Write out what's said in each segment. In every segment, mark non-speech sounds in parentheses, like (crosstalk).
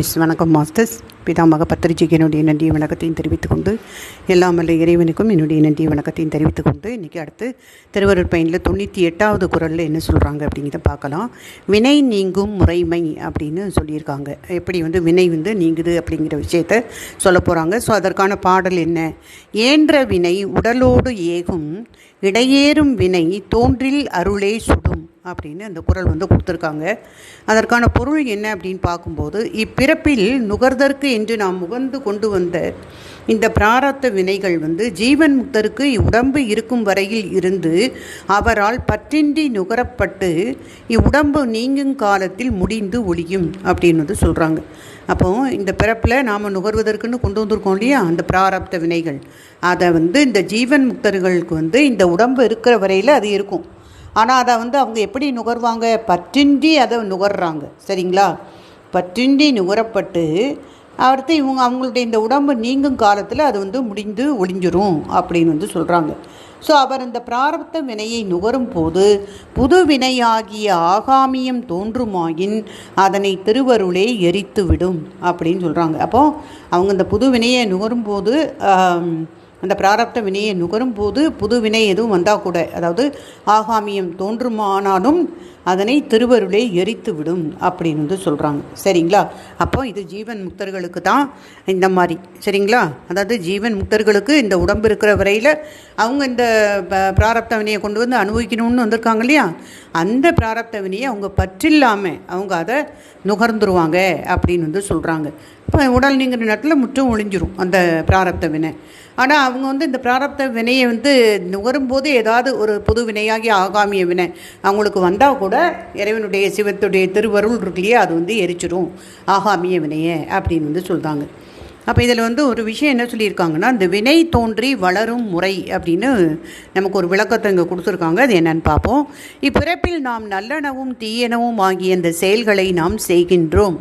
S வணக்கம் masters. பிதாமக பத்திரிகைக்கு என்னுடைய நன்றிய வணக்கத்தையும் தெரிவித்துக் கொண்டு எல்லாம் வல்ல இறைவனுக்கும் என்னுடைய நன்றிய வணக்கத்தையும் தெரிவித்துக் கொண்டு இன்றைக்கி அடுத்து திருவருள் பயனில் தொண்ணூற்றி எட்டாவது குரலில் என்ன சொல்கிறாங்க அப்படிங்கிறத பார்க்கலாம். வினை நீங்கும் முறைமை அப்படின்னு சொல்லியிருக்காங்க. எப்படி வந்து வினை வந்து நீங்குது அப்படிங்கிற விஷயத்த சொல்ல போகிறாங்க ஸோ அதற்கான பாடல் என்ன? ஏன்ற வினை உடலோடு ஏகும் இடையேறும் வினை தோன்றில் அருளே சுடும். அப்படின்னு அந்த குரல் வந்து கொடுத்துருக்காங்க. அதற்கான பொருள் என்ன அப்படின்னு பார்க்கும்போது இப்பிறப்பில் நுகர்தற்கு என்று நாம் முகந்து கொண்டு வந்த இந்த பிராரத்த வினைகள் வந்து ஜீவன் முக்தருக்கு இவ்வுடம்பு இருக்கும் வரையில் இருந்து அவரால் பற்றின்றி நுகரப்பட்டு இவ்வுடம்பு நீங்கும் காலத்தில் முடிந்து ஒழியும் அப்படின்னு வந்து சொல்கிறாங்க அப்போ இந்த பிறப்பில் நாம் நுகர்வதற்குன்னு கொண்டு வந்திருக்கோம் இல்லையா? அந்த பிராரப்த வினைகள். அதை வந்து இந்த ஜீவன் முக்தர்களுக்கு வந்து இந்த உடம்பு இருக்கிற வரையில் அது இருக்கும். ஆனால் அதை வந்து அவங்க எப்படி நுகர்வாங்க? பற்றின்றி அதை நுகர்றாங்க. சரிங்களா? பற்றின்றி நுகரப்பட்டு அடுத்து இவங்க அவங்களுடைய இந்த உடம்பு நீங்கும் காலத்தில் அது வந்து முடிந்து ஒளிஞ்சிரும் அப்படின்னு வந்து சொல்கிறாங்க ஸோ அவர் இந்த பிராரப்த வினையை நுகரும் போது புது வினையாகிய ஆகாமியம் தோன்றுமாயின் அதனை திருவருளே எரித்து விடும் அப்படின்னு சொல்கிறாங்க அப்போது அவங்க இந்த புது வினையை நுகரும் போது அந்த பிராரப்த வினையை நுகரும் போது புது வினை எதுவும் வந்தால் கூட அதாவது ஆகாமியம் தோன்றுமானாலும் அதனை திருவருளே எரித்து விடும் அப்படின்னு வந்து சொல்கிறாங்க சரிங்களா? அப்போ இது ஜீவன் முக்தர்களுக்கு தான் இந்த மாதிரி. சரிங்களா? அதாவது ஜீவன் முக்தர்களுக்கு இந்த உடம்பு இருக்கிற வரையில் அவங்க இந்த பிராரப்த வினையை கொண்டு வந்து அனுபவிக்கணும்னு வந்திருக்காங்க இல்லையா? அந்த பிராரப்த வினையை அவங்க பற்றில்லாமல் அவங்க அதை நுகர்ந்துருவாங்க அப்படின்னு வந்து சொல்கிறாங்க இப்போ உடல் நீங்கிற நேரத்தில் முற்றும் ஒழிஞ்சிரும் அந்த பிராரப்த வினை. ஆனால் அவங்க வந்து இந்த பிராரப்த வினையை வந்து நுகரும்போது ஏதாவது ஒரு புது வினையாகி ஆகாமிய வினை அவங்களுக்கு வந்தால் கூட இறைவனுடைய சிவத்துடைய திருவருள் இருக்கு அது வந்து எரிச்சிடும் ஆகாமிய வினையை அப்படின்னு வந்து சொல்கிறாங்க அப்போ இதில் வந்து ஒரு விஷயம் என்ன சொல்லியிருக்காங்கன்னா இந்த வினை தோன்றி வளரும் முறை அப்படின்னு நமக்கு ஒரு விளக்கத்தை இங்கே கொடுத்துருக்காங்க. அது என்னன்னு பார்ப்போம். இப்பிறப்பில் நாம் நல்லெனவும் தீயனவும் ஆகிய இந்த செயல்களை நாம் செய்கின்றோம்.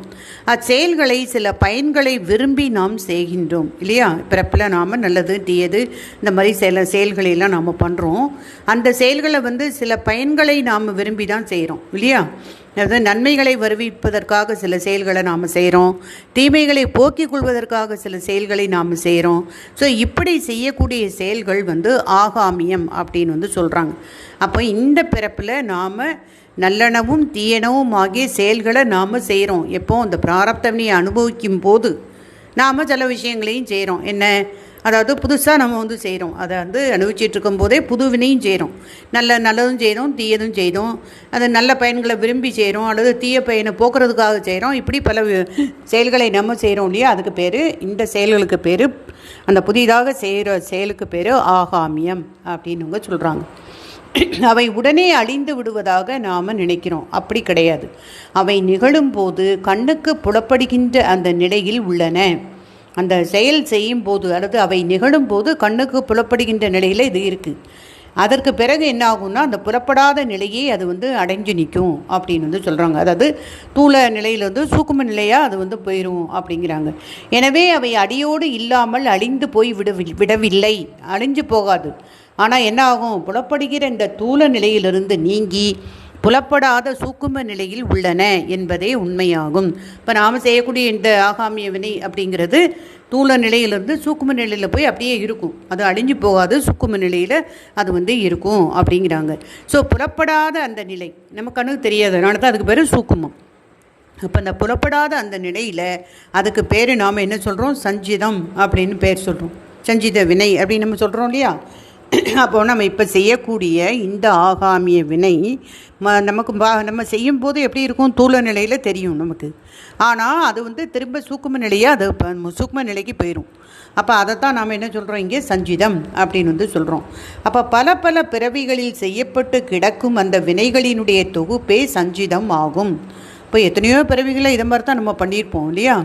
அச்செயல்களை சில பயன்களை விரும்பி நாம் செய்கின்றோம். இல்லையா? பிறப்பில் நாம் நல்லது தீயது இந்த மாதிரி சில செயல்களையெல்லாம் நாம் பண்ணுறோம் அந்த செயல்களை வந்து சில பயன்களை நாம் விரும்பி தான் செய்கிறோம் இல்லையா? அதாவது நன்மைகளை வருவிப்பதற்காக சில செயல்களை நாம் செய்கிறோம் தீமைகளை போக்கிக் கொள்வதற்காக சில செயல்களை நாம் செய்கிறோம் ஸோ இப்படி செய்யக்கூடிய செயல்கள் வந்து ஆகாமியம் அப்படின்னு வந்து சொல்கிறாங்க அப்போ இந்த பிறப்பில் நாம் நல்லெனவும் தீயனவும் ஆகிய செயல்களை நாம் செய்கிறோம் எப்போ இந்த பிராரப்தவனையை அனுபவிக்கும் போது நாம் சில விஷயங்களையும் செய்கிறோம் என்ன? அதாவது புதுசாக நம்ம வந்து செய்கிறோம் அதை வந்து அனுபவிச்சிட்டு இருக்கும்போதே புது வினையும் செய்கிறோம் நல்ல நல்லதும் செய்கிறோம் தீயதும் செய்தோம். அது நல்ல பயன்களை விரும்பி செய்கிறோம் அல்லது தீய பயனை போக்குறதுக்காக செய்கிறோம் இப்படி பல செயல்களை நம்ம செய்கிறோம் இல்லையா? அதுக்கு பேர் இந்த செயல்களுக்கு பேர் அந்த புதிதாக செய்கிற செயலுக்கு பேர் ஆகாமியம் அப்படின்னுங்க சொல்கிறாங்க அவை உடனே அழிந்து விடுவதாக நாம் நினைக்கிறோம். அப்படி கிடையாது. அவை நிகழும்போது கண்ணுக்கு புலப்படுகின்ற அந்த நிலையில் உள்ளன. அந்த செயல் செய்யும் போது அல்லது அவை நிகழும் போது கண்ணுக்கு புலப்படுகின்ற நிலையில் இது இருக்குது அதற்கு பிறகு என்ன ஆகும்னா அந்த புலப்படாத நிலையே அது வந்து அடைஞ்சு நிற்கும் அப்படின்னு வந்து சொல்கிறாங்க அதாவது தூள நிலையிலேருந்து சூக்கும நிலையாக அது வந்து போயிடும் அப்படிங்கிறாங்க. எனவே அவை அடியோடு இல்லாமல் அழிந்து போய் விட விடவில்லை. அழிஞ்சு போகாது. ஆனால் என்ன ஆகும்? புலப்படுகிற இந்த தூள நிலையிலிருந்து நீங்கி புலப்படாத சூக்கும நிலையில் உள்ளன என்பதே உண்மையாகும். இப்போ நாம் செய்யக்கூடிய இந்த ஆகாமிய வினை அப்படிங்கிறது தூள நிலையிலிருந்து சூக்கும நிலையில் போய் அப்படியே இருக்கும். அது அழிஞ்சு போகாது சூக்கும நிலையில் அது வந்து இருக்கும் அப்படிங்கிறாங்க. ஸோ புலப்படாத அந்த நிலை நம்ம கண்ணுக்கு தெரியாது. அதனால தான் அதுக்கு பேர் சூக்குமம். அப்போ அந்த புலப்படாத அந்த நிலையில் அதுக்கு பேர் நாம் என்ன சொல்கிறோம் சஞ்சிதம் அப்படின்னு பேர் சொல்கிறோம் சஞ்சித வினை அப்படின்னு நம்ம சொல்கிறோம் இல்லையா? (clears throat) அப்போது நம்ம இப்போ செய்யக்கூடிய இந்த ஆகாமிய வினை ம நமக்கு பா நம்ம செய்யும்போது எப்படி இருக்கும்? தூள நிலையில் தெரியும் நமக்கு. ஆனால் அது வந்து திரும்ப சூக்கும நிலையாக அது சூக்கும நிலைக்கு போயிடும் அப்போ அதைத்தான் நாம் என்ன சொல்கிறோம் இங்கே சஞ்சிதம் அப்படின்னு வந்து சொல்கிறோம் அப்போ பல பல பிறவிகளில் செய்யப்பட்டு கிடக்கும் அந்த வினைகளினுடைய தொகுப்பே சஞ்சிதம் ஆகும். இப்போ எத்தனையோ பிறவிகளை இதை மாதிரி தான் நம்ம பண்ணியிருப்போம் இல்லையா?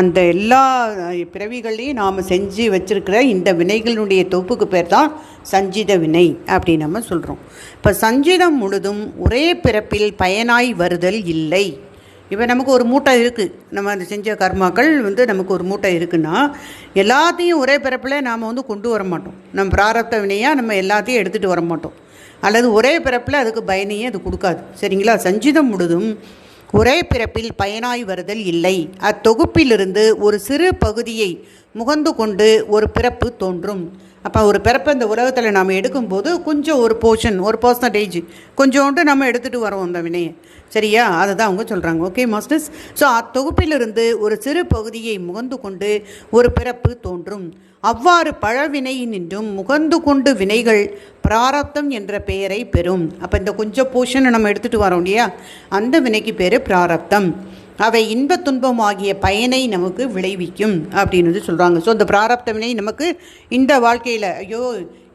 அந்த எல்லா பிறவிகளையும் நாம் செஞ்சு வச்சுருக்கிற இந்த வினைகளுடைய தொகுப்புக்கு பேர் தான் சஞ்சித வினை அப்படின்னு நம்ம சொல்கிறோம் இப்போ சஞ்சிதம் முழுதும் ஒரே பிறப்பில் பயனாய் வருதல் இல்லை. இப்போ நமக்கு ஒரு மூட்டை இருக்குது நம்ம அந்த செஞ்ச கர்மாக்கள் வந்து நமக்கு ஒரு மூட்டை இருக்குன்னா எல்லாத்தையும் ஒரே பிறப்பில் நாம் வந்து கொண்டு வர மாட்டோம். நம்ம பிராரப்த வினையாக நம்ம எல்லாத்தையும் எடுத்துகிட்டு வர மாட்டோம். அல்லது ஒரே பிறப்பில் அதுக்கு பயனையே அது கொடுக்காது. சரிங்களா? சஞ்சிதம் முழுதும் ஒரே பிறப்பில் பயனாய் வருதல் இல்லை. அத்தொகுப்பிலிருந்து ஒரு சிறு பகுதியை முகந்து கொண்டு ஒரு பிறப்பு தோன்றும். அப்போ ஒரு பிறப்பை இந்த உலகத்தில் நாம் எடுக்கும்போது கொஞ்சம் ஒரு போர்ஷன் ஒரு பர்சன்டேஜ் கொஞ்சோண்டு நம்ம எடுத்துகிட்டு வரோம் அந்த வினையை. சரியா? அதை தான் அவங்க சொல்கிறாங்க ஓகே மாஸ்டர்ஸ் ஸோ அத்தொகுப்பிலிருந்து ஒரு சிறு பகுதியை முகந்து கொண்டு ஒரு பிறப்பு தோன்றும். அவ்வாறு பழவினையினின்றும் முகந்து கொண்டு வினைகள் பிராரப்தம் என்ற பெயரை பெறும். அப்போ இந்த கொஞ்சம் போர்ஷனை நம்ம எடுத்துகிட்டு வரோம் இல்லையா? அந்த வினைக்கு பேர் பிராரப்தம். அவை இன்ப துன்பம் ஆகிய பயனை நமக்கு விளைவிக்கும் அப்படின்னு சொல்கிறாங்க ஸோ இந்த பிராரப்த வினை நமக்கு இந்த வாழ்க்கையில் ஐயோ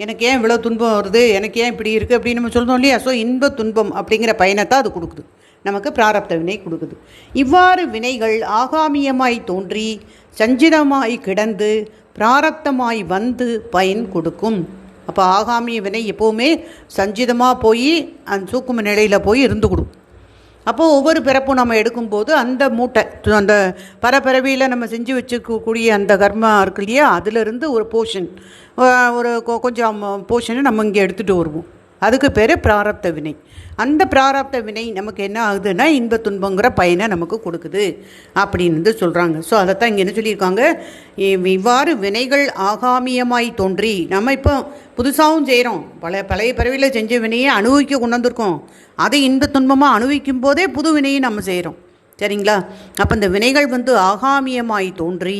எனக்கு ஏன் இவ்வளோ துன்பம் வருது? எனக்கு ஏன் இப்படி இருக்குது அப்படின்னு நம்ம சொல்கிறோம் இல்லையா? ஸோ இன்ப துன்பம் அப்படிங்கிற பயனை அது கொடுக்குது. நமக்கு பிராரப்த வினை கொடுக்குது. இவ்வாறு வினைகள் ஆகாமியமாய் தோன்றி சஞ்சிதமாய் கிடந்து பிராரப்தமாய் வந்து பயன் கொடுக்கும். அப்போ ஆகாமி வினை எப்போவுமே சஞ்சிதமாக போய் அந்த சூக்கும நிலையில் போய் இருந்து கொடுக்கும் அப்போது ஒவ்வொரு பிறப்பும் நம்ம எடுக்கும்போது அந்த மூட்டை அந்த பரப்பிறவியில் நம்ம செஞ்சு வச்சுக்கக்கூடிய அந்த கர்மா இருக்கு இல்லையா? அதிலிருந்து ஒரு போர்ஷன் ஒரு கொஞ்சம் போர்ஷனை நம்ம இங்கே எடுத்துகிட்டு வருவோம். அதுக்கு பேர் பிராரப்த வினை. அந்த பிராரப்த வினை நமக்கு என்ன ஆகுதுன்னா இன்ப துன்பங்கிற பயனை நமக்கு கொடுக்குது அப்படின்னு வந்து சொல்கிறாங்க ஸோ அதைத்தான் இங்கே என்ன சொல்லியிருக்காங்க? இவ்வாறு வினைகள் ஆகாமியமாய் தோன்றி நம்ம இப்போ புதுசாகவும் செய்கிறோம் பழைய பழைய பிறவியில் செஞ்ச வினையை அனுபவிக்க கொண்டு வந்திருக்கோம். அதை இன்ப துன்பமாக அனுபவிக்கும் போதே புது வினையை நம்ம செய்கிறோம் சரிங்களா? அப்போ இந்த வினைகள் வந்து ஆகாமியமாய் தோன்றி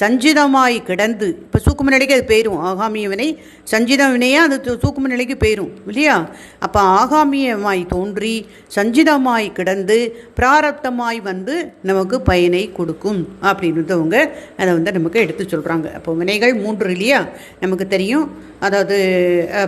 சஞ்சிதமாய் கிடந்து இப்போ சூக்கும நிலைக்கு அது போயிடும் ஆகாமிய வினை சஞ்சித வினையாக அது சூக்கும நிலைக்கு போயிடும் இல்லையா? அப்போ ஆகாமியமாய் தோன்றி சஞ்சிதமாய் கிடந்து பிராரப்தமாய் வந்து நமக்கு பயனை கொடுக்கும் அப்படின்னு அவங்க அதை வந்து நமக்கு எடுத்து சொல்கிறாங்க அப்போ வினைகள் மூன்று இல்லையா? நமக்கு தெரியும். அதாவது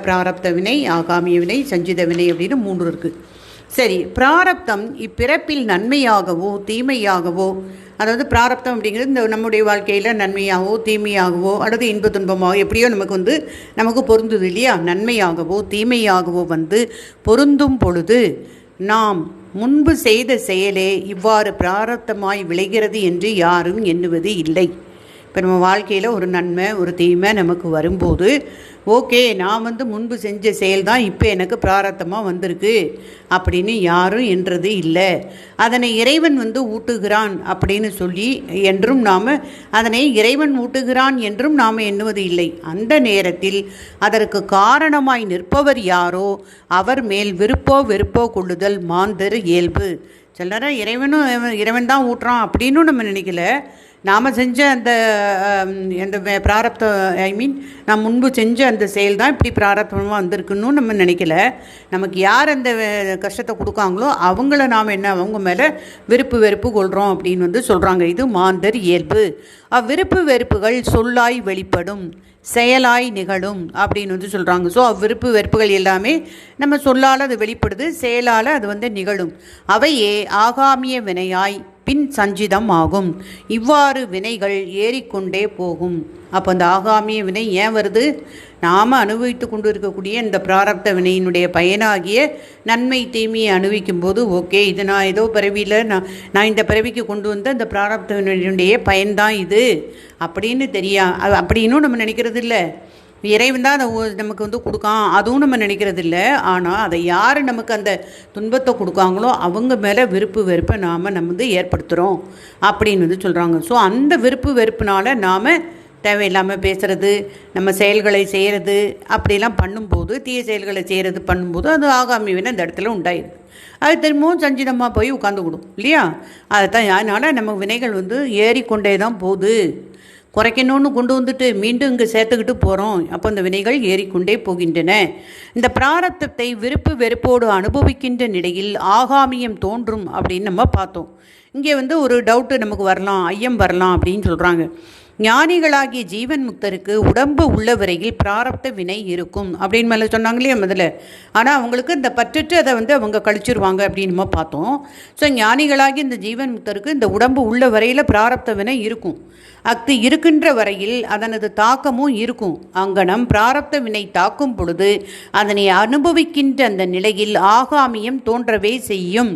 பிராரப்த வினை ஆகாமிய வினை சஞ்சித வினை அப்படின்னு மூன்று இருக்குது சரி பிராரப்தம் இப்பிறப்பில் நன்மையாகவோ தீமையாகவோ அதாவது பிராரப்தம் அப்படிங்கிறது இந்த நம்முடைய வாழ்க்கையில் நன்மையாகவோ தீமையாகவோ அல்லது இன்ப துன்பமாகவோ எப்படியோ நமக்கு வந்து நமக்கு பொருந்துது இல்லையா? நன்மையாகவோ தீமையாகவோ வந்து பொருந்தும் பொழுது நாம் முன்பு செய்த செயலே இவ்வாறு பிராரப்தமாய் விளைகிறது என்று யாரும் எண்ணுவது இல்லை. இப்போ நம்ம வாழ்க்கையில் ஒரு நன்மை ஒரு தீமை நமக்கு வரும்போது ஓகே நான் வந்து முன்பு செஞ்ச செயல் தான் இப்போ எனக்கு பிராரத்தமாக வந்திருக்கு அப்படின்னு யாரும் என்றது இல்லை. அதனை இறைவன் வந்து ஊட்டுகிறான் அப்படின்னு சொல்லி என்றும் நாம் அதனை இறைவன் ஊட்டுகிறான் என்றும் நாம் எண்ணுவது இல்லை. அந்த நேரத்தில் அதற்கு காரணமாய் நிற்பவர் யாரோ அவர் மேல் விருப்போ வெறுப்போ கொள்ளுதல் மாந்தர் இயல்பு. சில நேரம் இறைவனும் இவன் இறைவன் தான் ஊட்டுறான் அப்படின்னு நம்ம நினைக்கல. நாம் செஞ்ச அந்த அந்த பிராரப்தம் ஐ மீன் நான் முன்பு செஞ்ச அந்த செயல் தான் இப்படி பிராரப்தமாக வந்திருக்குன்னு நம்ம நினைக்கல. நமக்கு யார் அந்த கஷ்டத்தை கொடுக்காங்களோ அவங்கள நாம் என்ன அவங்க மேலே விருப்பு வெறுப்பு கொள்கிறோம் அப்படின்னு வந்து சொல்கிறாங்க இது மாந்தர் இயல்பு. அவ்விருப்பு வெறுப்புகள் சொல்லாய் வெளிப்படும் செயலாய் நிகழும் அப்படின்னு வந்து சொல்கிறாங்க ஸோ அவ்விருப்பு வெறுப்புகள் எல்லாமே நம்ம சொல்லால் அது வெளிப்படுது செயலால் அது வந்து நிகழும். அவையே ஆகாமிய வினையாய் பின் சஞ்சிதம் ஆகும் இவ்வாறு வினைகள் ஏறிக்கொண்டே போகும். அப்போ அந்த ஆகாமிய வினை ஏன் வருது? நாம் அனுபவித்து கொண்டு இருக்கக்கூடிய இந்த பிராரப்த வினையினுடைய பயனாகிய நன்மை தீமையை அனுபவிக்கும் போது ஓகே இது நான் ஏதோ பிறவியில் நான் நான் இந்த பிறவிக்கு கொண்டு வந்த இந்த பிராரப்த வினையினுடைய பயன்தான் இது. அப்படின்னு தெரியா அது அப்படின்னும் நம்ம நினைக்கிறது இல்லை இறைவன் தான் அதை நமக்கு வந்து கொடுக்கான். அதுவும் நம்ம நினைக்கிறது இல்லை ஆனால் அதை யார் நமக்கு அந்த துன்பத்தை கொடுக்காங்களோ அவங்க மேலே விருப்பு வெறுப்பை நாம் நம்ம வந்து ஏற்படுத்துகிறோம் அப்படின்னு வந்து சொல்கிறாங்க ஸோ அந்த விருப்பு வெறுப்புனால் நாம் தேவையில்லாமல் பேசுகிறது நம்ம செயல்களை செய்கிறது அப்படிலாம் பண்ணும்போது தீய செயல்களை செய்கிறது பண்ணும்போது அது ஆகாமி வினை அந்த இடத்துல உண்டாயிருக்கு அது திரும்பவும் சஞ்சிதமாக போய் உட்காந்துக்கிடும் இல்லையா? அதுதான் அதனால் நம்ம வினைகள் வந்து ஏறிக்கொண்டே தான் போகுது. குறைக்கணும்னு கொண்டு வந்துட்டு மீண்டும் இங்கே சேர்த்துக்கிட்டு போகிறோம் அப்போ இந்த வினைகள் ஏறிக்கொண்டே போகின்றன. இந்த பிராரத்தத்தை விருப்பு வெறுப்போடு அனுபவிக்கின்ற நிலையில் ஆகாமியம் தோன்றும் அப்படின்னு நம்ம பார்த்தோம். இங்கே வந்து ஒரு டவுட்டு நமக்கு வரலாம் ஐயம் வரலாம் அப்படின்னு சொல்கிறாங்க ஞானிகளாகிய ஜீவன் முக்தருக்கு உடம்பு உள்ள வரையில் பிராரப்த வினை இருக்கும் அப்படின்னு மேலே சொன்னாங்க இல்லையா முதல்ல? ஆனால் அவங்களுக்கு இந்த பற்றுட்டு அதை வந்து அவங்க கழிச்சிருவாங்க அப்படின்னு பார்த்தோம். ஸோ ஞானிகளாகி இந்த ஜீவன் முக்தருக்கு இந்த உடம்பு உள்ள வரையில் பிராரப்த வினை இருக்கும். அஃது இருக்கின்ற வரையில் அதனது தாக்கமும் இருக்கும். அங்கனம் பிராரப்த வினை தாக்கும் பொழுது அதனை அனுபவிக்கின்ற அந்த நிலையில் ஆகாமியம் தோன்றவே செய்யும்.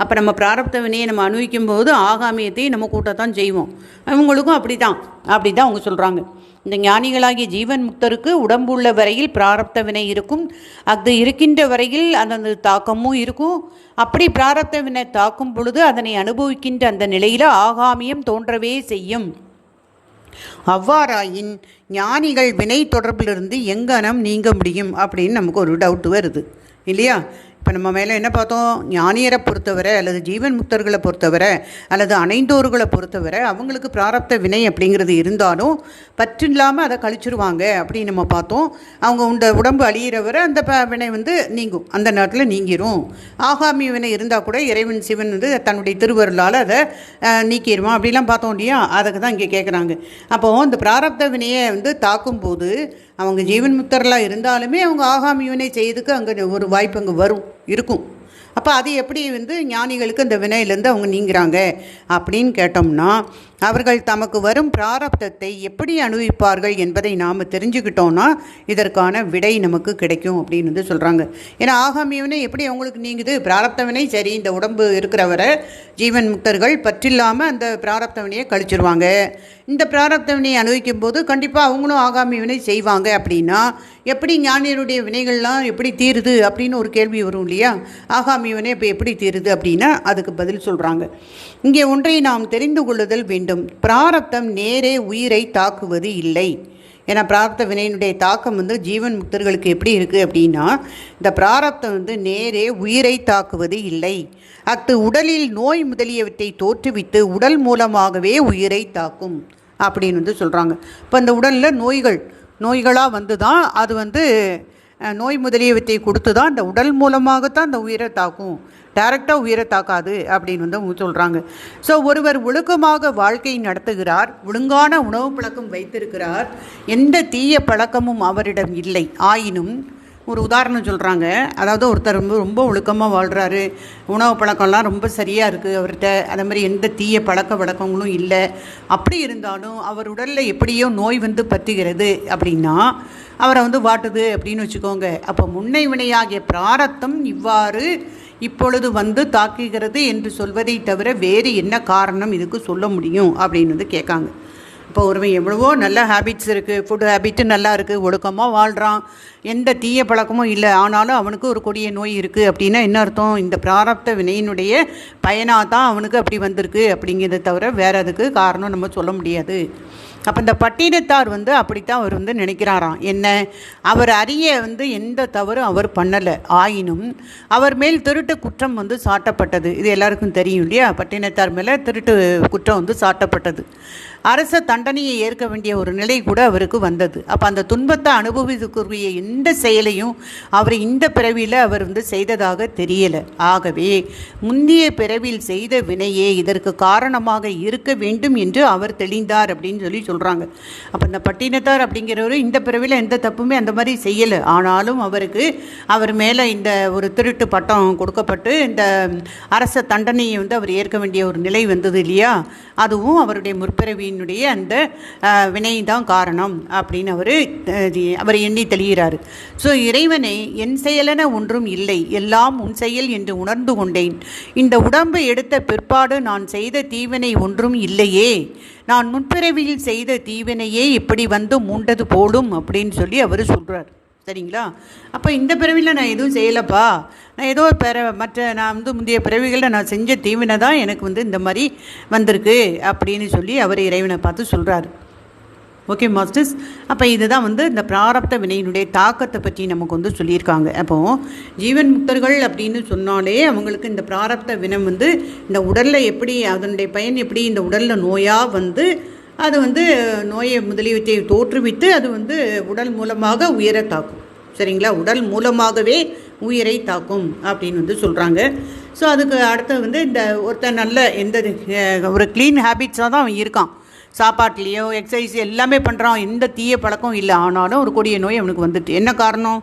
அப்போ நம்ம பிராரப்த வினையை நம்ம அனுபவிக்கும் போது ஆகாமியத்தையும் நம்ம கூட்டத்தான் செய்வோம். அவங்களுக்கும் அப்படி தான் அப்படி தான் அவங்க சொல்கிறாங்க இந்த ஞானிகளாகிய ஜீவன் முக்தருக்கு உடம்புள்ள வரையில் பிராரப்த வினை இருக்கும். அது இருக்கின்ற வரையில் அந்த தாக்கமும் இருக்கும். அப்படி பிராரப்த வினை தாக்கும் பொழுது அதனை அனுபவிக்கின்ற அந்த நிலையில் ஆகாமியம் தோன்றவே செய்யும். அவ்வாறாயின் ஞானிகள் வினை தொடர்பிலிருந்து எங்கனம் நீங்க முடியும் அப்படின்னு நமக்கு ஒரு டவுட் வருது. இல்லையா? இப்போ நம்ம மேலே என்ன பார்த்தோம்? ஞானியரை பொறுத்தவரை அல்லது ஜீவன் முக்தர்களை பொறுத்தவரை அல்லது அணைந்தோர்களை பொறுத்தவரை அவங்களுக்கு பிராரப்த வினை அப்படிங்கிறது இருந்தாலும் பற்று இல்லாமல் அதை கழிச்சிருவாங்க அப்படின்னு நம்ம பார்த்தோம். அவங்க உண்ட உடம்பு அழியிறவரை அந்த ப வினை வந்து நீங்கும். அந்த நேரத்தில் நீங்கிரும். ஆகாமி வினை இருந்தால் கூட இறைவன் சிவன் வந்து தன்னுடைய திருவருளால் அதை நீக்கிடுவான் அப்படிலாம் பார்த்தோம் இல்லையா? அதுக்கு தான் இங்கே கேட்குறாங்க அப்போது இந்த பிராரப்த வினையை வந்து தாக்கும்போது அவங்க ஜீவன் முத்தர்களாக இருந்தாலுமே அவங்க ஆகாமி செய்யறதுக்கு அங்கே ஒரு வாய்ப்பு அங்கே வரும் இருக்கும். அப்போ அது எப்படி வந்து ஞானிகளுக்கு அந்த வினையிலேருந்து அவங்க நீங்கிறாங்க அப்படின்னு கேட்டோம்னா அவர்கள் தமக்கு வரும் பிராரப்தத்தை எப்படி அனுபவிப்பார்கள் என்பதை நாம் தெரிஞ்சுக்கிட்டோம்னா இதற்கான விடை நமக்கு கிடைக்கும் அப்படின்னு வந்து சொல்கிறாங்க ஏன்னா ஆகாமியவனை எப்படி அவங்களுக்கு நீங்குது? பிராரப்தவினை சரி இந்த உடம்பு இருக்கிறவரை ஜீவன் முக்தர்கள் பற்றில்லாமல் அந்த பிராரப்தவினையை கழிச்சிருவாங்க. இந்த பிராரப்தவினையை அனுபவிக்கும் போது கண்டிப்பாக அவங்களும் ஆகாமி வினை செய்வாங்க அப்படின்னா எப்படி ஞானியருடைய வினைகள்லாம் எப்படி தீருது அப்படின்னு ஒரு கேள்வி வரும் இல்லையா? ஆகாமி வினை இப்போ எப்படி தீருது அப்படின்னா அதுக்கு பதில் சொல்கிறாங்க இங்கே ஒன்றை நாம் தெரிந்து கொள்ளுதல் வேண்டும். பிராரப்தம் நேரே உயிரை தாக்குவது இல்லை. ஏன்னா பிராரப்த வினையினுடைய தாக்கம் வந்து ஜீவன் முக்தர்களுக்கு எப்படி இருக்குது அப்படின்னா இந்த பிராரப்தம் வந்து நேரே உயிரை தாக்குவது இல்லை. அத்து உடலில் நோய் முதலியவற்றை தோற்றுவித்து உடல் மூலமாகவே உயிரை தாக்கும் அப்படின்னு வந்து சொல்கிறாங்க இப்போ இந்த உடலில் நோய்கள் நோய்களாக வந்து தான் அது வந்து நோய் முதலியவற்றை கொடுத்து தான் அந்த உடல் மூலமாகத்தான் அந்த உயிரை தாக்கும். டைரக்டாக உயிரை தாக்காது அப்படின்னு வந்து அவங்க சொல்கிறாங்க ஸோ ஒருவர் ஒழுக்கமாக வாழ்க்கை நடத்துகிறார் ஒழுங்கான உணவு பழக்கம் வைத்திருக்கிறார் எந்த தீய பழக்கமும் அவரிடம் இல்லை. ஆயினும் ஒரு உதாரணம் சொல்கிறாங்க அதாவது ஒருத்தர் ரொம்ப ரொம்ப ஒழுக்கமாக வாழ்கிறாரு உணவு பழக்கம்லாம் ரொம்ப சரியாக இருக்குது அவர்கிட்ட. அதே மாதிரி எந்த தீய பழக்க வழக்கங்களும் இல்லை. அப்படி இருந்தாலும் அவர் உடலில் எப்படியோ நோய் வந்து பத்துகிறது அப்படின்னா அவரை வந்து வாட்டுது அப்படின்னு வச்சுக்கோங்க. அப்போ முன்னை வினையாகிய பிராரத்தம் இவ்வாறு இப்பொழுது வந்து தாக்குகிறது என்று சொல்வதை தவிர வேறு என்ன காரணம் இதுக்கு சொல்ல முடியும் அப்படின்னு வந்து கேட்காங்க. இப்போ ஒருவன் எவ்வளவோ நல்ல ஹேபிட்ஸ் இருக்குது ஃபுட் ஹேபிட்டு நல்லா இருக்குது ஒழுக்கமாக வாழ்கிறான் எந்த தீய பழக்கமும் இல்லை ஆனாலும் அவனுக்கு ஒரு கொடிய நோய் இருக்குது அப்படின்னா என்ன அர்த்தம்? இந்த பிராரப்த வினையினுடைய பயனாக தான் அவனுக்கு அப்படி வந்திருக்கு அப்படிங்கிறத தவிர வேறு அதுக்கு காரணம் நம்ம சொல்ல முடியாது. அப்போ இந்த பட்டினத்தார் வந்து அப்படித்தான் அவர் வந்து நினைக்கிறாராம். என்ன? அவர் அறிய வந்து எந்த தவறும் அவர் பண்ணலை. ஆயினும் அவர் மேல் திருட்டு குற்றம் வந்து சாட்டப்பட்டது. இது எல்லாருக்கும் தெரியும் இல்லையா? பட்டினத்தார் மேலே திருட்டு குற்றம் வந்து சாட்டப்பட்டது. அரச தண்டனையை ஏற்க வேண்டிய ஒரு நிலை கூட அவருக்கு வந்தது. அப்போ அந்த துன்பத்தை அனுபவித்துக்குரிய எந்த செயலையும் அவர் இந்த பிறவியில் அவர் வந்து செய்ததாக தெரியலை. ஆகவே முந்தைய பிறவியில் செய்த வினையே இதற்கு காரணமாக இருக்க வேண்டும் என்று அவர் தெளிந்தார் அப்படின்னு சொல்லி சொல்கிறாங்க அப்போ இந்த பட்டினத்தார் அப்படிங்கிறவர் இந்த பிறவியில் எந்த தப்புமே அந்த மாதிரி செய்யலை. ஆனாலும் அவருக்கு அவர் மேலே இந்த ஒரு திருட்டு பட்டம் கொடுக்கப்பட்டு இந்த அரச தண்டனையை வந்து அவர் ஏற்க வேண்டிய ஒரு நிலை வந்தது இல்லையா? அதுவும் அவருடைய முற்பிறவியினுடைய அந்த வினை தான் காரணம் அப்படின்னு அவர் அவர் எண்ணி தெளிகிறார். ஸோ இறைவனை என் செயலென ஒன்றும் இல்லை. எல்லாம் உன் செயல் என்று உணர்ந்து கொண்டேன். இந்த உடம்பை எடுத்த பிற்பாடு நான் செய்த தீவினை ஒன்றும் இல்லையே. நான் முன்பிறவியில் செய்த தீவினையே இப்படி வந்து மூண்டது போலும் அப்படின்னு சொல்லி அவர் சொல்கிறார் சரிங்களா? அப்போ இந்த பிறவியில் நான் எதுவும் செய்யலப்பா. நான் ஏதோ பிற மற்ற நான் வந்து முந்தைய பிறவிகளில் நான் செஞ்ச தீவினை தான் எனக்கு வந்து இந்த மாதிரி வந்திருக்கு அப்படின்னு சொல்லி அவர் இறைவனை பார்த்து சொல்கிறாரு ஓகே மாஸ்டர்ஸ் அப்போ இதுதான் வந்து இந்த பிராரப்த வினையினுடைய தாக்கத்தை பற்றி நமக்கு வந்து சொல்லியிருக்காங்க. அப்போது ஜீவன் முக்தர்கள் அப்படின்னு சொன்னாலே அவங்களுக்கு இந்த பிராரப்த வினம் வந்து இந்த உடலில் எப்படி அதனுடைய பயன் எப்படி இந்த உடலில் நோயாக வந்து அது வந்து நோயை முதலியவற்றை தோற்றுவித்து அது வந்து உடல் மூலமாக உயரை தாக்கும். சரிங்களா? உடல் மூலமாகவே உயிரை தாக்கும் அப்படின்னு வந்து சொல்கிறாங்க ஸோ அதுக்கு அடுத்து வந்து இந்த ஒருத்தன் நல்ல எந்த ஒரு க்ளீன் ஹேபிட்ஸாக தான் அவன் இருக்கான். சாப்பாட்லேயோ எக்ஸசைஸ் எல்லாமே பண்ணுறான் எந்த தீய பழக்கம் இல்லை. ஆனாலும் ஒரு கொடிய நோய் அவனுக்கு வந்துட்டு. என்ன காரணம்?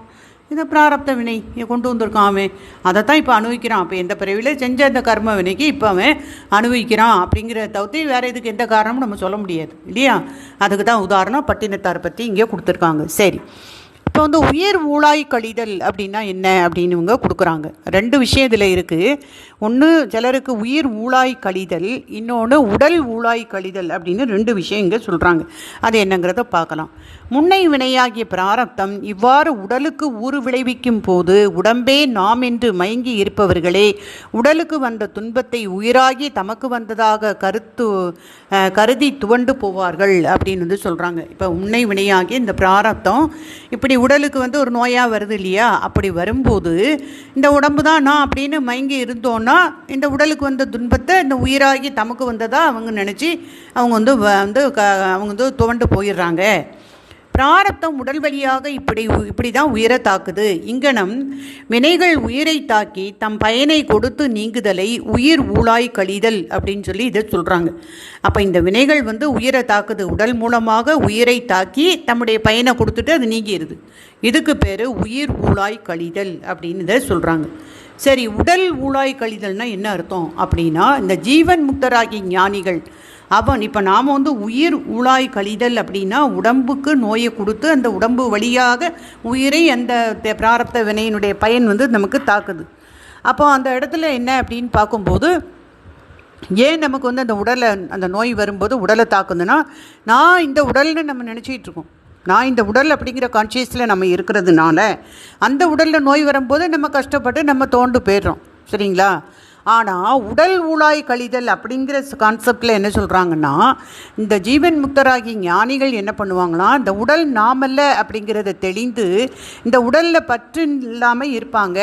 இந்த பிராரப்த வினை. இங்க கொண்டு வந்திருக்கான் அவன். அதை தான் இப்போ அனுபவிக்கிறான். அப்போ எந்த பிறவியில் செஞ்ச அந்த கர்ம வினைக்கு இப்போ அவன் அனுபவிக்கிறான் அப்படிங்கிற தவிர்த்து வேறு இதுக்கு எந்த காரணமும் நம்ம சொல்ல முடியாது. இல்லையா? அதுக்கு தான் உதாரணம் பட்டினத்தார் பற்றி இங்கே கொடுத்துருக்காங்க. சரி. இப்போ வந்து உயிர் ஊழாய் கழிதல் அப்படின்னா என்ன அப்படின்னு இவங்க கொடுக்குறாங்க. ரெண்டு விஷயம் இதில் இருக்குது ஒன்று சிலருக்கு உயிர் ஊழாய் கழிதல் இன்னொன்று உடல் ஊழாய் கழிதல் அப்படின்னு ரெண்டு விஷயம் இங்கே சொல்கிறாங்க அது என்னங்கிறத பார்க்கலாம். முன்னை வினையாகிய பிராரப்தம் இவ்வாறு உடலுக்கு ஊறு விளைவிக்கும் போது உடம்பே நாம் என்று மயங்கி இருப்பவர்களே உடலுக்கு வந்த துன்பத்தை உயிராகி தமக்கு வந்ததாக கருத்து கருதி துவண்டு போவார்கள் அப்படின்னு வந்து சொல்கிறாங்க இப்போ முன்னை வினையாகிய இந்த பிராரப்தம் இப்படி உடலுக்கு வந்து ஒரு நோயாக வருது இல்லையா? அப்படி வரும்போது இந்த உடம்பு தான் நான் அப்படின்னு மயங்கி இருந்தோன்னா இந்த உடலுக்கு வந்த துன்பத்தை இந்த உயிராகி தமக்கு வந்ததாக அவங்க நினச்சி அவங்க வந்து வ- வந்து க அவங்க வந்து துவண்டு போயிடுறாங்க. பிராரப்தம் உடல் வழியாக இப்படி இப்படி தான் உயிரை தாக்குது. இங்கனம் வினைகள் உயிரை தாக்கி தம் பயனை கொடுத்து நீங்குதலை உயிர் ஊழாய் கழிதல் அப்படின்னு சொல்லி இதை சொல்கிறாங்க அப்போ இந்த வினைகள் வந்து உயிரை தாக்குது. உடல் மூலமாக உயிரை தாக்கி தம்முடைய பயனை கொடுத்துட்டு அது நீங்கிடுது இதுக்கு பேர் உயிர் ஊழாய் கழிதல் அப்படின்னு இதை சொல்கிறாங்க சரி உடல் ஊழாய் கழிதல்னால் என்ன அர்த்தம்? அப்படின்னா இந்த ஜீவன் முக்தராகி ஞானிகள் அவன் இப்போ நாம் வந்து உயிர் உலாய் கழிதல் அப்படின்னா உடம்புக்கு நோயை கொடுத்து அந்த உடம்பு வழியாக உயிரை அந்த தே- பிராரப்த வினையினுடைய பயன் வந்து நமக்கு தாக்குது. அப்போ அந்த இடத்துல என்ன அப்படின்னு பார்க்கும்போது ஏன் நமக்கு வந்து அந்த உடலை அந்த நோய் வரும்போது உடலை தாக்குதுன்னா நான் இந்த உடல்னு நம்ம நினச்சிக்கிட்டு இருக்கோம். நான் இந்த உடல் அப்படிங்கிற கான்ஷியஸில் நம்ம இருக்கிறதுனால அந்த உடலில் நோய் வரும்போது நம்ம கஷ்டப்பட்டு நம்ம தோண்டு போயிடுறோம். சரிங்களா? ஆனால் உடல் ஊழாய் கழிதல் அப்படிங்கிற கான்செப்டில் என்ன சொல்கிறாங்கன்னா இந்த ஜீவன் முக்தராகி ஞானிகள் என்ன பண்ணுவாங்களாம் இந்த உடல் நாமல்ல அப்படிங்கிறத தெளிந்து இந்த உடலில் பற்று இல்லாமல் இருப்பாங்க.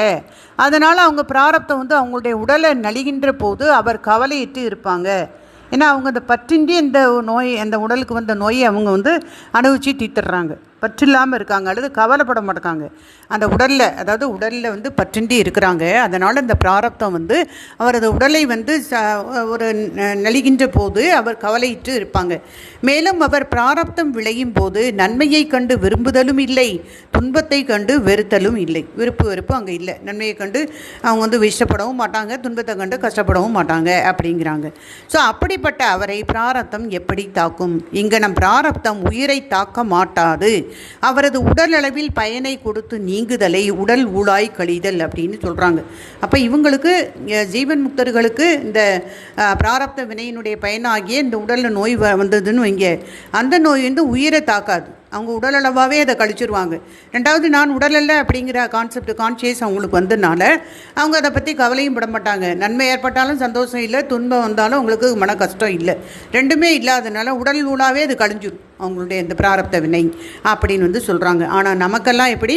அதனால் அவங்க பிராரப்தம் வந்து அவங்களுடைய உடலை நலிகின்ற போது அவர் கவலையிட்டு இருப்பாங்க. ஏன்னா அவங்க அந்த பற்றின்றி இந்த நோய் அந்த உடலுக்கு வந்த நோயை அவங்க வந்து அனுபவிச்சு தீர்த்துடுறாங்க. பற்றில்லாமல் இருக்காங்க அல்லது கவலைப்பட மாட்டாங்க அந்த உடலில் அதாவது உடலில் வந்து பற்றின்றி இருக்கிறாங்க. அதனால் இந்த பிராரப்தம் வந்து அவரது உடலை வந்து ச ஒரு ந- நலிகின்ற போது அவர் கவலையிட்டு இருப்பாங்க. மேலும் அவர் பிராரப்தம் விளையும் போது நன்மையை கண்டு விரும்புதலும் இல்லை துன்பத்தை கண்டு வெறுத்தலும் இல்லை. விருப்பு வெறுப்பு அங்கே இல்லை. நன்மையை கண்டு அவங்க வந்து இஷ்டப்படவும் மாட்டாங்க துன்பத்தை கண்டு கஷ்டப்படவும் மாட்டாங்க அப்படிங்கிறாங்க. ஸோ அப்படிப்பட்ட அவரை பிராரப்தம் எப்படி தாக்கும்? இங்கே நம் பிராரப்தம் உயிரை தாக்க மாட்டாது. அவரது உடலளவில் பயனை கொடுத்து நீங்குதலை உடல் ஊழாய் கழிதல் அப்படின்னு சொல்கிறாங்க அப்போ இவங்களுக்கு ஜீவன் முக்தர்களுக்கு இந்த பிராரப்த வினையினுடைய பயனாகிய இந்த உடலில் நோய் வ- வந்ததுன்னு வைங்க. அந்த நோய் வந்து உயிரை தாக்காது. அவங்க உடலளவாகவே அதை கழிச்சிருவாங்க. ரெண்டாவது நான் உடலல்ல அப்படிங்கிற கான்செப்ட் கான்சியஸ் அவங்களுக்கு வந்ததுனால அவங்க அதை பற்றி கவலையும் பட மாட்டாங்க. நன்மை ஏற்பட்டாலும் சந்தோஷம் இல்லை துன்பம் வந்தாலும் அவங்களுக்கு மன கஷ்டம் இல்லை. ரெண்டுமே இல்லாதனால உடல் நூலாகவே அது கழிஞ்சிடும் அவங்களுடைய இந்த பிராரப்த வினை அப்படின்னு வந்து சொல்கிறாங்க ஆனால் நமக்கெல்லாம் எப்படி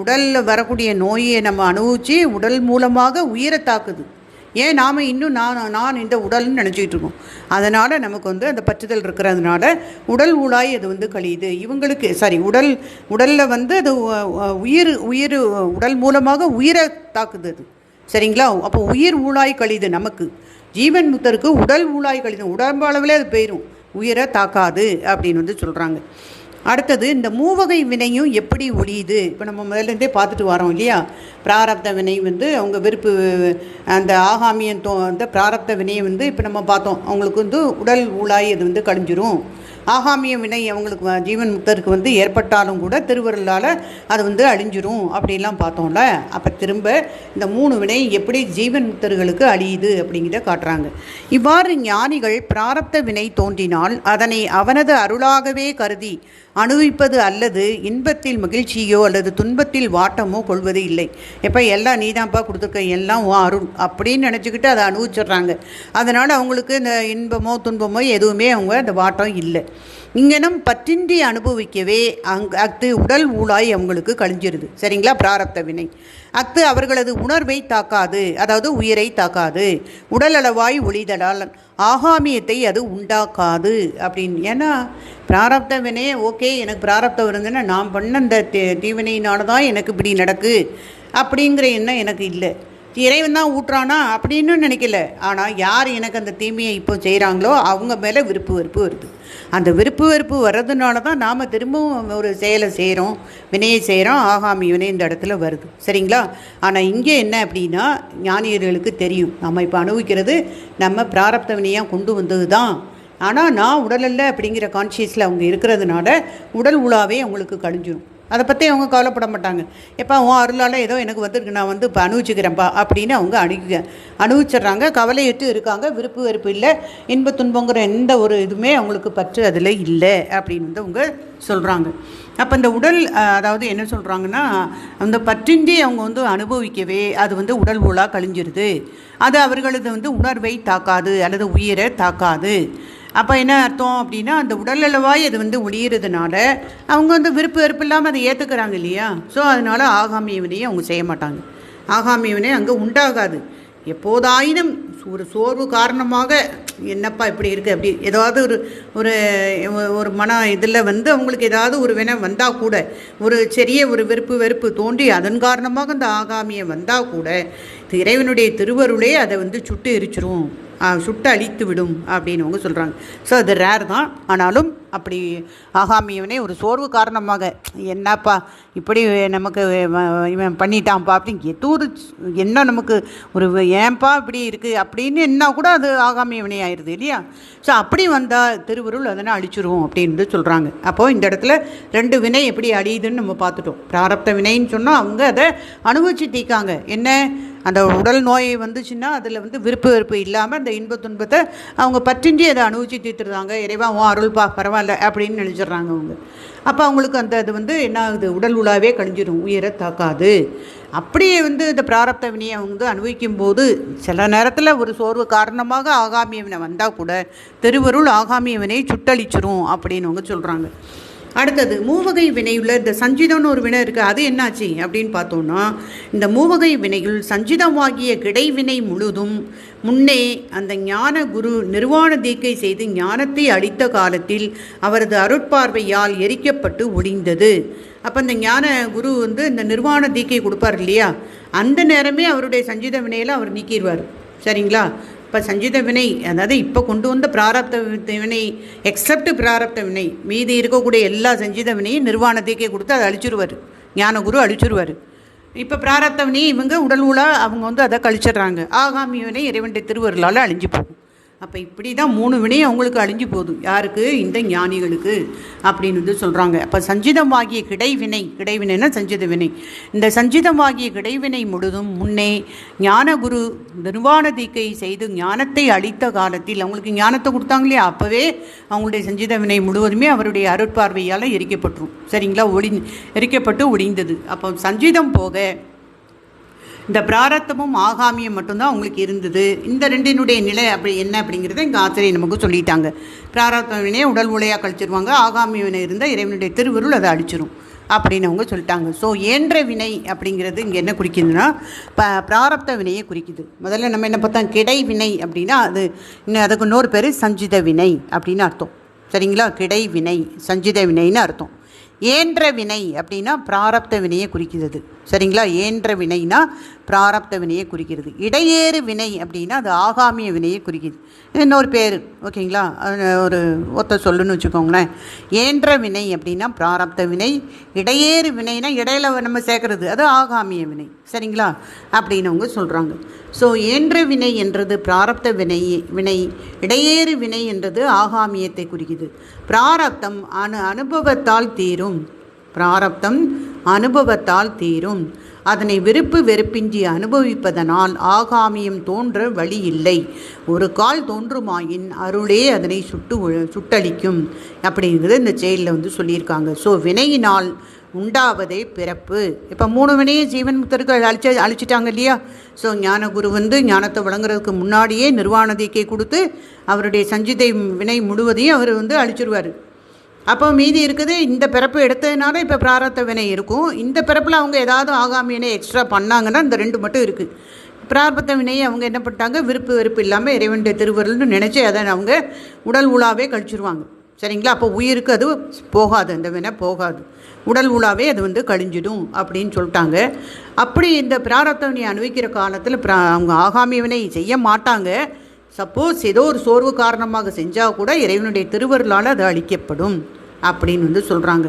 உடலில் வரக்கூடிய நோயை நம்ம அனுபவித்து உடல் மூலமாக உயிரை தாக்குது. ஏன் நாம் இன்னும் நான் நான் இந்த உடல்னு நினச்சிக்கிட்டு இருக்கோம். அதனால் நமக்கு வந்து அந்த பற்றுதல் இருக்கிறதுனால உடல் ஊழாய் அது வந்து கழியுது. இவங்களுக்கு சாரி உடல் உடலில் வந்து அது உயிர் உயிர் உடல் மூலமாக உயிரை தாக்குது அது. சரிங்களா? அப்போ உயிர் ஊழாய் கழியுது நமக்கு. ஜீவன் முத்தருக்கு உடல் ஊழாய் கழிது உடம்பு அது போயிடும் உயிரை தாக்காது அப்படின்னு வந்து சொல்கிறாங்க அடுத்தது இந்த மூவகை வினையும் எப்படி ஒழியுது? இப்போ நம்ம முதலேருந்தே பார்த்துட்டு வரோம் இல்லையா? பிராரப்த வினை வந்து அவங்க விருப்பு அந்த ஆகாமியன் தோ அந்த பிராரப்த வினையை வந்து இப்போ நம்ம பார்த்தோம். அவங்களுக்கு வந்து உடல் ஊழாய் அது வந்து கழிஞ்சிரும் ஆகாமிய வினை அவங்களுக்கு ஜீவன் முக்தருக்கு வந்து ஏற்பட்டாலும் கூட திருவருளால் அது வந்து அழிஞ்சிரும் அப்படிலாம் பார்த்தோம்ல. அப்போ திரும்ப இந்த மூணு வினை எப்படி ஜீவன் முக்தர்களுக்கு அழியுது அப்படிங்கிறத காட்டுறாங்க. இவ்வாறு ஞானிகள் பிராரப்த வினை தோன்றினால் அதனை அவனது அருளாகவே கருதி அனுபவிப்பது அல்லது இன்பத்தில் மகிழ்ச்சியோ அல்லது துன்பத்தில் வாட்டமோ கொள்வது இல்லை. எப்போ எல்லாம் நீதான்ப்பா கொடுத்துருக்க எல்லாம் உன் அருள் அப்படின்னு நினச்சிக்கிட்டு அதை அனுபவிச்சிடுறாங்க. அதனால் அவங்களுக்கு இந்த இன்பமோ துன்பமோ எதுவுமே அவங்க அந்த வாட்டம் இல்லை. இங்கனம் பற்றின்றி அனுபவிக்கவே அங் அஃது உடல் ஊழாய் அவங்களுக்கு கழிஞ்சிருது. சரிங்களா? பிராரப்த வினை. அஃது அவர்களது உணர்வை தாக்காது. அதாவது உயிரை தாக்காது. உடல் அளவாய் ஒளிதலால் ஆகாமியத்தை அது உண்டாக்காது. அப்படின்னு. ஏன்னா பிராரப்த வினை ஓகே எனக்கு பிராரப்தம் இருந்ததுன்னா நான் பண்ண அந்த தீ- தீவினையினால தான் எனக்கு இப்படி நடக்கு. அப்படிங்கிற எண்ணம் எனக்கு இல்லை. இறைவன் தான் ஊட்டுறானா அப்படின்னு நினைக்கல. ஆனால் யார் எனக்கு அந்த தீமையை இப்போ செய்கிறாங்களோ அவங்க மேலே விருப்பு வெறுப்பு வருது. அந்த விருப்பு வெறுப்பு வர்றதுனால தான் நாம் திரும்பவும் ஒரு செயலை செய்கிறோம் வினையை செய்கிறோம் ஆகாமி வினை இந்த இடத்துல வருது. சரிங்களா? ஆனால் இங்கே என்ன அப்படின்னா ஞானியர்களுக்கு தெரியும். நம்ம இப்போ அனுபவிக்கிறது நம்ம பிராரப்த வினையாக கொண்டு வந்தது தான். ஆனால் நான் உடல் அல்ல அப்படிங்கிற கான்ஷியஸில் அவங்க இருக்கிறதுனால உடல் உலாவே அவங்களுக்கு கழிஞ்சிடும் அதை பற்றி அவங்க கவலைப்பட மாட்டாங்க. எப்போ உன் அருளால் ஏதோ எனக்கு வந்துருக்கு நான் வந்து இப்போ அனுபவிச்சுக்கிறேன்ப்பா அப்படின்னு அவங்க அணுக அனுபவிச்சிடுறாங்க கவலையிட்டு இருக்காங்க விருப்பு வெறுப்பு இல்லை இன்ப துன்பங்கிற எந்த ஒரு இதுவுமே அவங்களுக்கு பற்று அதில் இல்லை அப்படின்னு வந்து அவங்க சொல்கிறாங்க அப்போ இந்த உடல் அதாவது என்ன சொல்கிறாங்கன்னா அந்த பற்றின்றி அவங்க வந்து அனுபவிக்கவே அது வந்து உடல் ஊழாக கழிஞ்சிருது. அது அவர்களது வந்து உணர்வை தாக்காது அல்லது உயிரை தாக்காது. அப்போ என்ன அர்த்தம் அப்படின்னா அந்த உடலளவாய் அது வந்து ஒளியிறதுனால அவங்க வந்து விருப்பு வெறுப்பு இல்லாமல் அதை ஏற்றுக்கிறாங்க இல்லையா? ஸோ அதனால் ஆகாமிய அவங்க செய்ய மாட்டாங்க. ஆகாமியவனே அங்கே உண்டாகாது. எப்போதாயினும் ஒரு சோர்வு காரணமாக என்னப்பா இப்படி இருக்குது அப்படி ஏதாவது ஒரு ஒரு ஒரு மன இதில் வந்து அவங்களுக்கு ஏதாவது ஒரு வினை வந்தால் கூட ஒரு சிறிய ஒரு வெறுப்பு வெறுப்பு தோன்றி அதன் காரணமாக அந்த ஆகாமியை வந்தால் கூட இறைவனுடைய திருவருளே அதை வந்து சுட்டு எரிச்சிரும். சுட்டு அழித்து விடும் அப்படின்னு அவங்க சொல்கிறாங்க ஸோ அது ரேர் தான். ஆனாலும் அப்படி ஆகாமியவனே ஒரு சோர்வு காரணமாக என்னப்பா இப்படி நமக்கு இவன் பண்ணிட்டான்ப்பா அப்படின்னு ஏதோ ஒரு என்ன நமக்கு ஒரு ஏன்பா இப்படி இருக்குது அப்படின்னு என்ன கூட அது ஆகாமியவனே ஆயிடுது இல்லையா? ஸோ அப்படி வந்தால் திருவருள் அதனை அழிச்சிருவோம் அப்படின்னு சொல்கிறாங்க அப்போது இந்த இடத்துல ரெண்டு வினை எப்படி அழியுதுன்னு நம்ம பார்த்துட்டோம். பிராரப்த வினைன்னு சொன்னால் அவங்க அதை அனுபவிச்சு தீக்காங்க என்ன? அந்த உடல் நோய் வந்துச்சுன்னா அதில் வந்து விருப்பு வெறுப்பு இல்லாமல் அந்த இன்ப துன்பத்தை அவங்க பற்றின்றி அதை அனுபவிச்சு தீர்த்துருந்தாங்க இறைவா உன் அருள்பா பரவாயில்ல. அப்படின்னு நினச்சிடுறாங்க அவங்க. அப்போ அவங்களுக்கு அந்த அது வந்து என்ன ஆகுது? உடல் உலாவே கழிஞ்சிடும் உயிரை தாக்காது. அப்படியே வந்து இந்த பிராரப்த வினையை அவங்க வந்து அனுபவிக்கும் போது சில நேரத்தில் ஒரு சோர்வு காரணமாக ஆகாமியவனை வந்தால் கூட திருவருள் வினையை சுட்டழிச்சிரும் அப்படின்னு அவங்க சொல்கிறாங்க அடுத்தது மூவகை வினையுள்ள இந்த சஞ்சிதம்னு ஒரு வினை இருக்குது அது என்னாச்சு அப்படின்னு பார்த்தோம்னா இந்த மூவகை வினையில் சஞ்சிதமாகிய கிடைவினை முழுதும் முன்னே அந்த ஞான குரு நிர்வாண தீக்கை செய்து ஞானத்தை அளித்த காலத்தில் அவரது அருட்பார்வையால் எரிக்கப்பட்டு ஒடிந்தது. அப்போ இந்த ஞான குரு வந்து இந்த நிர்வாண தீக்கை கொடுப்பார் இல்லையா? அந்த நேரமே அவருடைய சஞ்சித வினையில் அவர் நீக்கிடுவார். சரிங்களா? இப்போ சஞ்சித வினை அதாவது இப்போ கொண்டு வந்த பிராரப்த வினை எக்ஸப்ட் பிராரப்த வினை மீதி இருக்கக்கூடிய எல்லா சஞ்சித வினையும் நிர்வாணத்துக்கே கொடுத்து அதை அழிச்சிருவார். ஞானகுரு அழிச்சிருவார். இப்போ பிராரப்த வினை இவங்க உடல் நூலாக அவங்க வந்து அதை கழிச்சிடுறாங்க. ஆகாமி வினை இறைவனுடைய திருவருளால் அழிஞ்சு போகும். அப்போ இப்படி தான் மூணு வினையும் அவங்களுக்கு அழிஞ்சு போதும். யாருக்கு? இந்த ஞானிகளுக்கு அப்படின்னு வந்து சொல்கிறாங்க அப்போ சஞ்சிதமாகிய கிடைவினை கிடைவினைன்னா சஞ்சித வினை. இந்த சஞ்சிதமாகிய கிடைவினை முழுதும் முன்னே ஞானகுரு நிர்வாண தீக்கை செய்து ஞானத்தை அளித்த காலத்தில் அவங்களுக்கு ஞானத்தை கொடுத்தாங்க இல்லையா அப்போவே அவங்களுடைய சஞ்சித வினை முழுவதுமே அவருடைய அருட்பார்வையால் எரிக்கப்பட்டுரும். சரிங்களா? ஒளி எரிக்கப்பட்டு ஒளிந்தது அப்போ சஞ்சிதம் போக இந்த பிராரத்தமும் ஆகாமியும் மட்டும்தான் அவங்களுக்கு இருந்தது. இந்த ரெண்டினுடைய நிலை அப்படி என்ன அப்படிங்கிறத இங்கே ஆசிரியர் நமக்கு சொல்லிட்டாங்க. பிராரத்த வினையை உடல் உலையாக கழிச்சிருவாங்க ஆகாமி வினை இருந்தால் இறைவனுடைய திருவருள் அதை அழிச்சிரும் அப்படின்னு அவங்க சொல்லிட்டாங்க. ஸோ ஏன்ற வினை அப்படிங்கிறது இங்கே என்ன குறிக்குதுன்னா ப பிராரப்த வினையை குறிக்குது. முதல்ல நம்ம என்ன பார்த்தோம் கிடை வினை அப்படின்னா அது இன்னும் அதுக்கு இன்னொரு பேர் சஞ்சித வினை அப்படின்னு அர்த்தம். சரிங்களா? கிடை வினை சஞ்சித வினைன்னு அர்த்தம். ஏன்ற வினை அப்படின்னா பிராரப்த வினையை குறிக்கிறது சரிங்களா? ஏன்ற வினைனா பிராரப்த வினையை குறிக்கிறது. இடையேறு வினை அப்படின்னா அது ஆகாமிய வினையை குறிக்கிது. இன்னொரு பேர் ஓகேங்களா? ஒரு ஒத்த சொல்லுன்னு வச்சுக்கோங்களேன். ஏன்ற வினை அப்படின்னா பிராரப்த வினை இடையேறு வினைனா இடையில நம்ம சேர்க்கறது அது ஆகாமிய வினை. சரிங்களா? அப்படின்னு அவங்க சொல்கிறாங்க ஸோ ஏன்ற வினை என்றது பிராரப்த வினை வினை இடையேறு வினை என்றது ஆகாமியத்தை குறிக்குது. பிராரப்தம் அனு அனுபவத்தால் தீரும். பிராரப்தம் அனுபவத்தால் தீரும். அதனை விருப்பு வெறுப்பின்றி அனுபவிப்பதனால் ஆகாமியம் தோன்ற வழி இல்லை ஒரு கால் தோன்றுமாயின் அருளே அதனை சுட்டு சுட்டளிக்கும். அப்படிங்கிறது இந்த செயலில் வந்து சொல்லியிருக்காங்க. ஸோ வினையினால் உண்டாவதே பிறப்பு. இப்போ மூணு வினையும் ஜீவன் முத்தருக்கு அழிச்ச அழிச்சிட்டாங்க இல்லையா? ஸோ ஞானகுரு வந்து ஞானத்தை வழங்குறதுக்கு முன்னாடியே நிர்வாண தீக்கை கொடுத்து அவருடைய சஞ்சிதை வினை முழுவதையும் அவர் வந்து அழிச்சிருவார். அப்போ மீதி இருக்குது இந்த பிறப்பு எடுத்ததுனால இப்போ பிராரத்த வினை இருக்கும். இந்த பிறப்பில் அவங்க ஏதாவது ஆகாமி வினை எக்ஸ்ட்ரா பண்ணாங்கன்னா இந்த ரெண்டு மட்டும் இருக்குது பிராரத்த வினையை அவங்க என்ன பண்ணிட்டாங்க? விருப்பு வெறுப்பு இல்லாமல் இறைவனுடைய திருவருள்னு நினச்சி அதை அவங்க உடல் உலாவே கழிச்சிருவாங்க. சரிங்களா? அப்போ உயிருக்கு அது போகாது அந்த வினை போகாது. உடல் உலாவே அது வந்து கழிஞ்சிடும் அப்படின்னு சொல்லிட்டாங்க. அப்படி இந்த பிராரத்த வினையை அனுபவிக்கிற காலத்தில் அவங்க ஆகாமி வினை செய்ய மாட்டாங்க. சப்போஸ் ஏதோ ஒரு சோர்வு காரணமாக செஞ்சால் கூட இறைவனுடைய திருவருளால் அது அழிக்கப்படும் அப்படின்னு வந்து சொல்கிறாங்க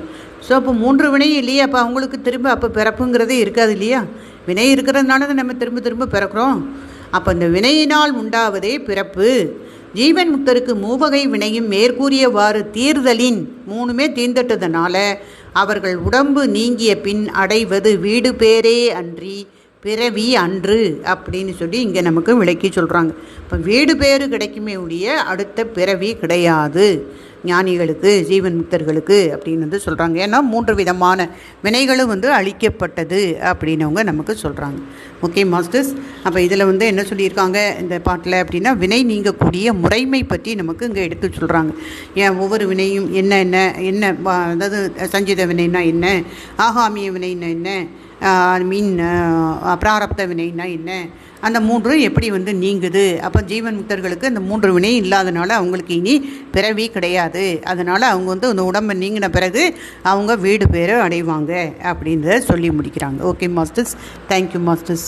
ஸோ அப்போ மூன்று வினை இல்லையா அப்போ அவங்களுக்கு திரும்ப அப்போ பிறப்புங்கிறதே இருக்காது இல்லையா? வினை இருக்கிறதுனால தான் நம்ம திரும்ப திரும்ப பிறக்கிறோம். அப்போ இந்த வினையினால் உண்டாவதே பிறப்பு. ஜீவன் முக்தருக்கு மூவகை வினையும் மேற்கூறியவாறு தீர்தலின் மூணுமே தீர்ந்தட்டதுனால அவர்கள் உடம்பு நீங்கிய பின் அடைவது வீடு பேரே அன்றி. பிறவி அன்று அப்படின்னு சொல்லி இங்கே நமக்கு விளக்கி சொல்கிறாங்க இப்போ வீடு பேர் கிடைக்குமே ஒழிய அடுத்த பிறவி கிடையாது. ஞானிகளுக்கு ஜீவன் முக்தர்களுக்கு அப்படின்னு வந்து சொல்கிறாங்க ஏன்னா மூன்று விதமான வினைகளும் வந்து அழிக்கப்பட்டது அப்படின்னவங்க நமக்கு சொல்கிறாங்க ஓகே மாஸ்டர்ஸ். அப்போ இதில் வந்து என்ன சொல்லியிருக்காங்க இந்த பாட்டில் அப்படின்னா வினை நீங்கக்கூடிய முறைமை பற்றி நமக்கு இங்கே எடுத்து சொல்கிறாங்க ஏன் ஒவ்வொரு வினையும் என்ன என்ன என்ன அதாவது சஞ்சித வினைன்னா என்ன ஆகாமிய வினைன்னா என்ன மீன் பிராரப்த வினைனா என்ன? அந்த மூன்றும் எப்படி வந்து நீங்குது? அப்போ ஜீவன் முக்தர்களுக்கு அந்த மூன்று வினையும் இல்லாதனால அவங்களுக்கு இனி பிறவி கிடையாது. அதனால் அவங்க வந்து அந்த உடம்பை நீங்கின பிறகு அவங்க வீடு பேரை அடைவாங்க அப்படின்றத சொல்லி முடிக்கிறாங்க. Okay masters thank you masters